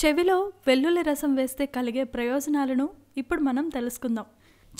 చెవిలో వెల్లుల్లి రసం వేస్తే కలిగే ప్రయోజనాలను ఇప్పుడు మనం తెలుసుకుందాం.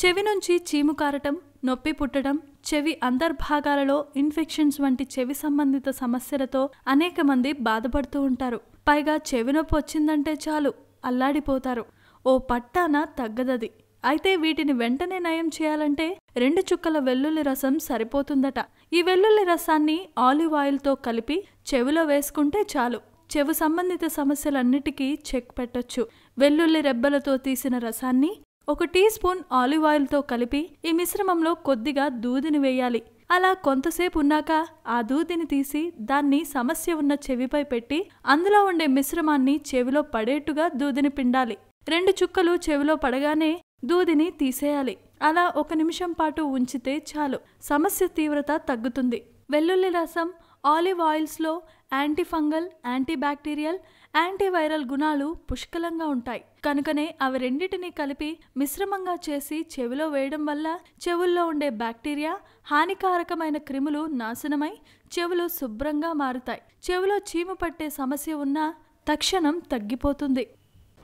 చెవి నుంచి చీము కారటం నొప్పి పుట్టడం చెవి అంతర్భాగాలలో ఇన్ఫెక్షన్స్ వంటి చెవి సంబంధిత సమస్యలతో అనేక మంది బాధపడుతూ ఉంటారు. పైగా చెవి నొప్పి వచ్చిందంటే చాలు అల్లాడిపోతారు. ఓ పట్టాన తగ్గదది. అయితే వీటిని వెంటనే నయం చేయాలంటే రెండు చుక్కల వెల్లుల్లి రసం సరిపోతుందట. ఈ వెల్లుల్లి రసాన్ని ఆలివ్ ఆయిల్తో కలిపి చెవిలో వేసుకుంటే చాలు. చెవు సంబంధిత సమస్యలన్నిటికీ చెక్ పెట్టొచ్చు. వెల్లుల్లి రెబ్బలతో తీసిన రసాన్ని ఒక టీ స్పూన్ ఆలివ్ ఆయిల్తో కలిపి ఈ మిశ్రమంలో కొద్దిగా దూదిని వేయాలి. అలా కొంతసేపు ఉన్నాక ఆ దూదిని తీసి దాన్ని సమస్య ఉన్న చెవిపై పెట్టి అందులో ఉండే మిశ్రమాన్ని చెవిలో పడేట్టుగా దూదిని పిండాలి. రెండు చుక్కలు చెవిలో పడగానే దూదిని తీసేయాలి. అలా ఒక నిమిషం పాటు ఉంచితే చాలు. సమస్య తీవ్రత తగ్గుతుంది. వెల్లుల్లి రసం ఆలివ్ ఆయిల్స్లో యాంటీఫంగల్ యాంటీబ్యాక్టీరియల్ యాంటీవైరల్ గుణాలు పుష్కలంగా ఉంటాయి. కనుకనే అవి రెండింటినీ కలిపి మిశ్రమంగా చేసి చెవిలో వేయడం వల్ల చెవుల్లో ఉండే బ్యాక్టీరియా హానికారకమైన క్రిములు నాశనమై చెవులు శుభ్రంగా మారుతాయి. చెవిలో చీము పట్టే సమస్య ఉన్నా తక్షణం తగ్గిపోతుంది.